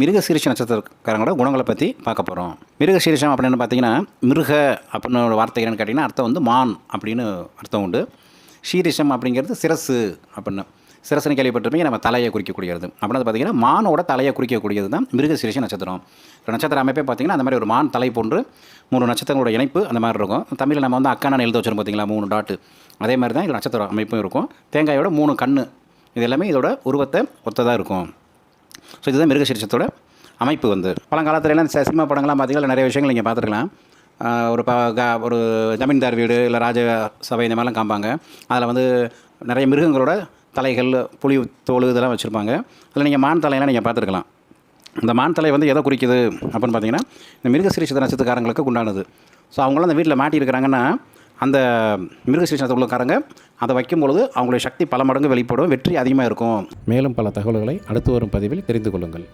மிருக சீரிஷ நட்சத்திரக்காரங்களோட குணங்களை பற்றி பார்க்க போகிறோம் மிருக சீரிஷம் அப்படின்னு பார்த்தீங்கன்னா மிருக அப்படின்னு வார்த்தை என்னென்னு கேட்டிங்கன்னா அர்த்தம் வந்து மான் அப்படின்னு அர்த்தம் உண்டு. சீரிஷம் அப்படிங்கிறது சிரசு அப்படின்னு. சிரசுன்னு கேள்விப்பட்டிருப்பீங்க நம்ம தலையை குறிக்கக்கூடியது. அப்படின்னு பார்த்தீங்கன்னா மானோட தலையை குறிக்கக்கூடியது தான் மிருக சீரிஷ நட்சத்திரம் நட்சத்திர அமைப்பே பார்த்தீங்கன்னா அந்த மாதிரி ஒரு மான் தலை போன்று மூணு நட்சத்திரங்களோட இணைப்பு அந்த மாதிரி இருக்கும். தமிழில் நம்ம வந்து அக்கான எழுத வச்சிருக்கோம் பார்த்தீங்களா மூணு டாட்டு. அதே மாதிரி தான் இது நட்சத்திர அமைப்பும் இருக்கும். தேங்காயோட மூணு கண் இது எல்லாமே இதோட உருவத்தை ஒத்ததாக இருக்கும். ஸோ இதுதான் மிருகசீரிஷத்தோட அமைப்பு வந்து. பழங்காலத்துலலாம் சினிமா படங்கள்லாம் பார்த்தீங்கன்னா நிறைய விஷயங்கள் நீங்கள் பார்த்துருக்கலாம் ஒரு ப க- ஒரு ஜமீன்தார் வீடு இல்லை ராஜ சபை இந்த மாதிரிலாம் காம்பாங்க. அதில் வந்து நிறைய மிருகங்களோட தலைகள் புலி தோல் இதெல்லாம் வச்சுருப்பாங்க. அதில் நீங்கள் மான் தலையெல்லாம் நீங்கள் பார்த்துருக்கலாம் இந்த மான் தலை வந்து எதை குறிக்குது? அப்படின்னு பார்த்தீங்கன்னா இந்த மிருகசீரிஷ நட்சத்திரக்காரங்களுக்கு உண்டானது. ஸோ அவங்களாம் அந்த வீட்டில் மாட்டியிருக்கிறாங்கன்னா அந்த மிருகசீரிஷ அதை வைக்கும் பொழுது அவங்களுடைய சக்தி பல மடங்கு வெளிப்படும் வெற்றி அதிகமாக இருக்கும் மேலும் பல தகவல்களை அடுத்து வரும் பதிவில் தெரிந்து கொள்ளுங்கள்.